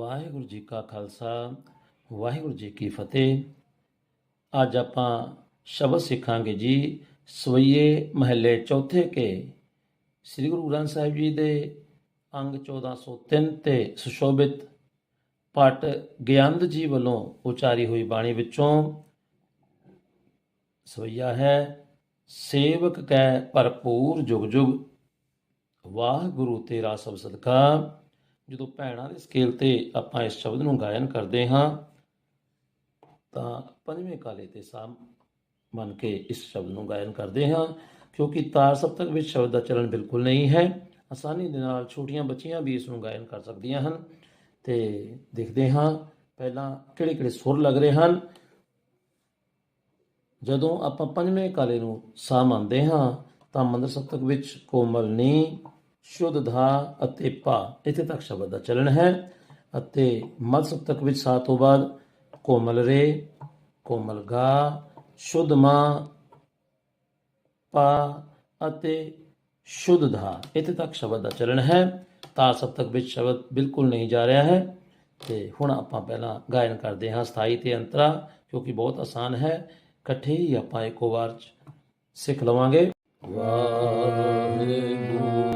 ਵਾਹਿਗੁਰੂ ਜੀ ਕਾ ਖਾਲਸਾ, ਵਾਹਿਗੁਰੂ ਜੀ ਕੀ ਫਤਿਹ। ਅੱਜ ਆਪਾਂ ਸ਼ਬਦ ਸਿੱਖਾਂਗੇ ਜੀ, ਸਵਈਏ ਮਹੱਲੇ ਚੌਥੇ ਕੇ। ਸ੍ਰੀ ਗੁਰੂ ਗ੍ਰੰਥ ਸਾਹਿਬ ਜੀ ਦੇ ਅੰਗ 1403 ਤੇ ਸੁਸ਼ੋਭਿਤ ਪਟ ਗਿਆਨੰਦ ਜੀ ਵੱਲੋਂ ਉਚਾਰੀ ਹੋਈ ਬਾਣੀ ਵਿੱਚੋਂ ਸਵਈਆ ਹੈ, ਸੇਵਕ ਕੈ ਭਰਪੂਰ ਜੁਗ ਜੁਗ, ਵਾਹਿਗੁਰੂ ਤੇਰਾ ਸਭ ਸਦਕਾ। ਜਦੋਂ ਭੈਣਾਂ ਦੇ ਸਕੇਲ ਤੇ ਆਪਾਂ ਇਸ ਸ਼ਬਦ ਨੂੰ ਗਾਇਨ ਕਰਦੇ ਹਾਂ, ਤਾਂ ਪੰਜਵੇਂ ਕਾਲੇ ਤੇ ਸਾਮ ਮੰਨ ਕੇ ਇਸ ਸ਼ਬਦ ਨੂੰ ਗਾਇਨ ਕਰਦੇ ਹਾਂ, ਕਿਉਂਕਿ ਤਾਰ ਸਪਤਕ ਵਿੱਚ ਸ਼ਬਦ ਦਾ ਚਲਨ ਬਿਲਕੁਲ ਨਹੀਂ ਹੈ। ਆਸਾਨੀ ਦੇ ਨਾਲ ਛੋਟੀਆਂ ਬੱਚੀਆਂ ਵੀ ਇਸ ਨੂੰ ਗਾਇਨ ਕਰ ਸਕਦੀਆਂ ਹਨ ਤੇ ਦੇਖਦੇ ਹਾਂ ਪਹਿਲਾਂ ਕਿਹੜੇ ਕਿਹੜੇ ਸੁਰ ਲੱਗ ਰਹੇ ਹਨ। ਜਦੋਂ ਆਪਾਂ ਪੰਜਵੇਂ ਕਾਲੇ ਨੂੰ ਸਾ ਮੰਨਦੇ ਹਾਂ, ਤਾਂ ਮੰਦਰ ਸਪਤਕ ਵਿੱਚ ਕੋਮਲ ਨੀ ਸ਼ੁੱਧ ਧਾ ਅਤੇ ਪਾ ਇੱਥੇ ਤੱਕ ਸ਼ਬਦ ਦਾ ਚਲਣ ਹੈ। ਅਤੇ ਮਦ ਸਪਤਕ ਵਿੱਚ ਸਾ ਤੋਂ ਬਾਅਦ ਕੋਮਲ ਰੇ, ਕੋਮਲ ਗਾ, ਸ਼ੁੱਧ ਮਾ, ਪਾ ਅਤੇ ਸ਼ੁੱਧ ਧਾ, ਇੱਥੇ ਤੱਕ ਸ਼ਬਦ ਦਾ ਚਲਣ ਹੈ। ਤਾਰ ਸਪਤਕ ਵਿੱਚ ਸ਼ਬਦ ਬਿਲਕੁਲ ਨਹੀਂ ਜਾ ਰਿਹਾ ਹੈ। ਤੇ ਹੁਣ ਆਪਾਂ ਪਹਿਲਾਂ ਗਾਇਨ ਕਰਦੇ ਹਾਂ ਸਥਾਈ ਤੇ ਅੰਤਰਾ ਕਿਉਂਕਿ ਬਹੁਤ ਆਸਾਨ ਹੈ। ਇਕੱਠੇ ਹੀ ਆਪਾਂ ਇੱਕੋ ਵਾਰ ਚ ਸਿੱਖ ਲਵਾਂਗੇ। ਵਾਹਿਗੁਰੂ।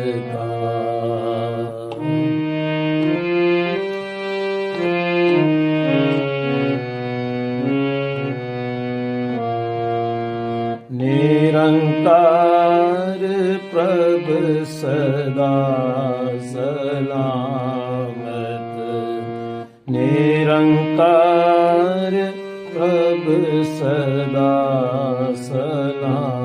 ਨਿਰੰਕਾਰ ਪ੍ਰਭ ਸਦਾ ਸਲਾਮਤ ਨਿਰੰਕਾਰ ਪ੍ਰਭ ਸਦਾ ਸਲਾਮਤ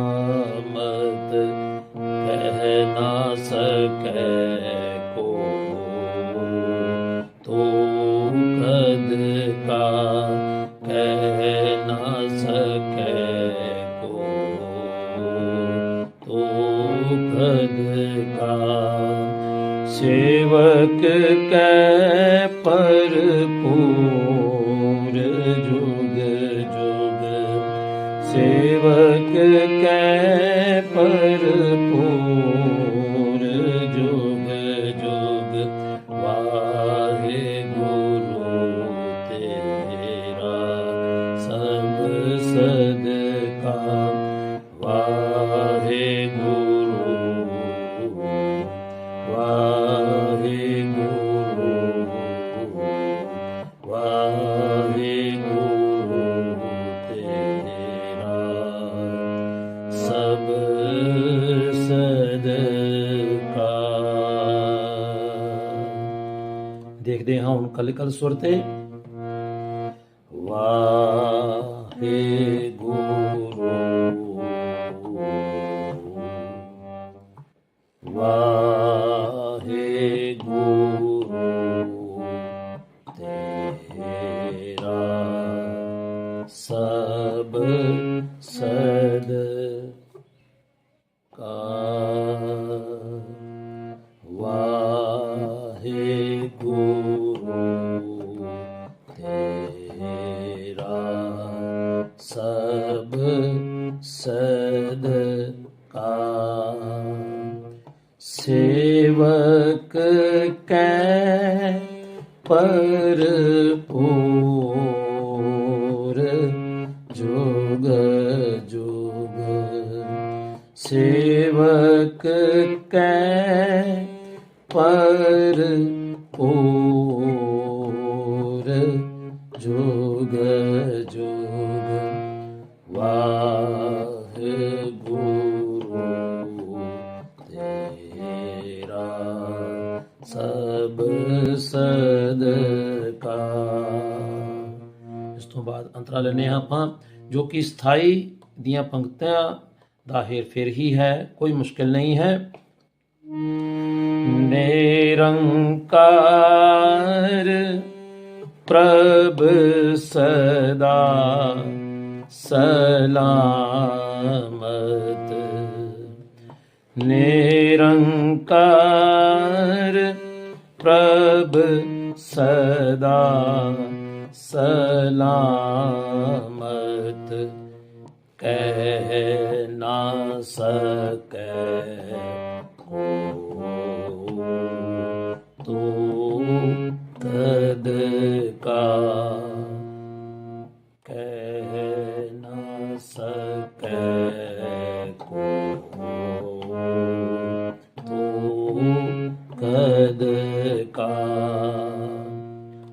ਕੈ ਪਰਪੂਰ ਜੁਗ ਜੁਗ। ਸੇਵਕ ਕੈ ਪਰਪੂਰ ਜੁਗ ਜੁਗ। ਵਾਹਿਗੁਰੂ ਤੇਰਾ ਸਭ ਸਦਕਾ। ਵਾਹਿਗੁਰੂ ਵਾਹਿਗੁਰੂ। ਸਦਕਾ ਦੇਖਦੇ ਹਾਂ ਹੁਣ ਕੱਲ ਕੱਲ ਸੁਰ ਤੇ। ਵਾਹਿਗੁਰੂ। ਵਾਹ ਸਦ ਕਾ ਸੇਵਕ ਕੈ ਪਰਪੂਰ ਜੁਗ ਜੁਗ। ਸੇਵਕ ਕੈ ਪਰ ਪੂਰ ਜੋਗ ਜੋਗ। वाहगुरु सब सद इस तो बाद अंतरा लेने आपां जो कि स्थायी दिया पंक्तियाँ दा हेर फेर ही है, कोई मुश्किल नहीं है। निरंकार प्रभ सदा सलामत। निरङ्कार प्रभ सदा सलामत। कह सलानमत कहना तू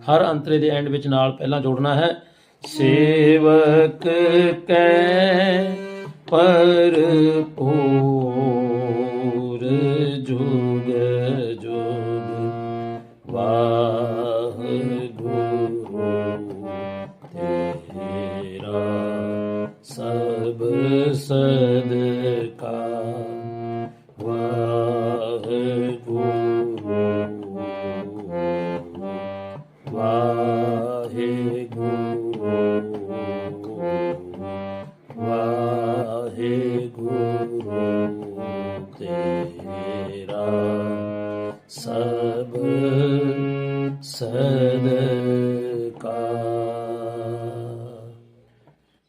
ਹਰ ਅੰਤਰੇ ਦੇ ਐਂਡ ਵਿੱਚ ਨਾਲ ਪਹਿਲਾਂ ਜੋੜਨਾ ਹੈ। ਸੇਵਕ ਕੈ ਪਰਪੂਰ ਜੁਗ ਜੁਗ ਵਾਹਿਗੁਰੂ ਤੇਰਾ ਸਭ ਸਦਕਾ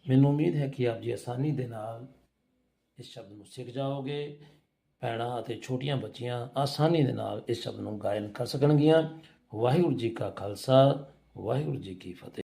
ਮੈਨੂੰ ਉਮੀਦ ਹੈ ਕਿ ਆਪ ਜੀ ਆਸਾਨੀ ਦੇ ਨਾਲ ਇਸ ਸ਼ਬਦ ਨੂੰ ਸਿੱਖ ਜਾਓਗੇ, ਭੈਣਾਂ ਅਤੇ ਛੋਟੀਆਂ ਬੱਚੀਆਂ ਆਸਾਨੀ ਦੇ ਨਾਲ ਇਸ ਸ਼ਬਦ ਨੂੰ ਗਾਇਨ ਕਰ ਸਕਣਗੀਆਂ। ਵਾਹਿਗੁਰੂ ਜੀ ਕਾ ਖਾਲਸਾ, ਵਾਹਿਗੁਰੂ ਜੀ ਕੀ ਫਤਿਹ।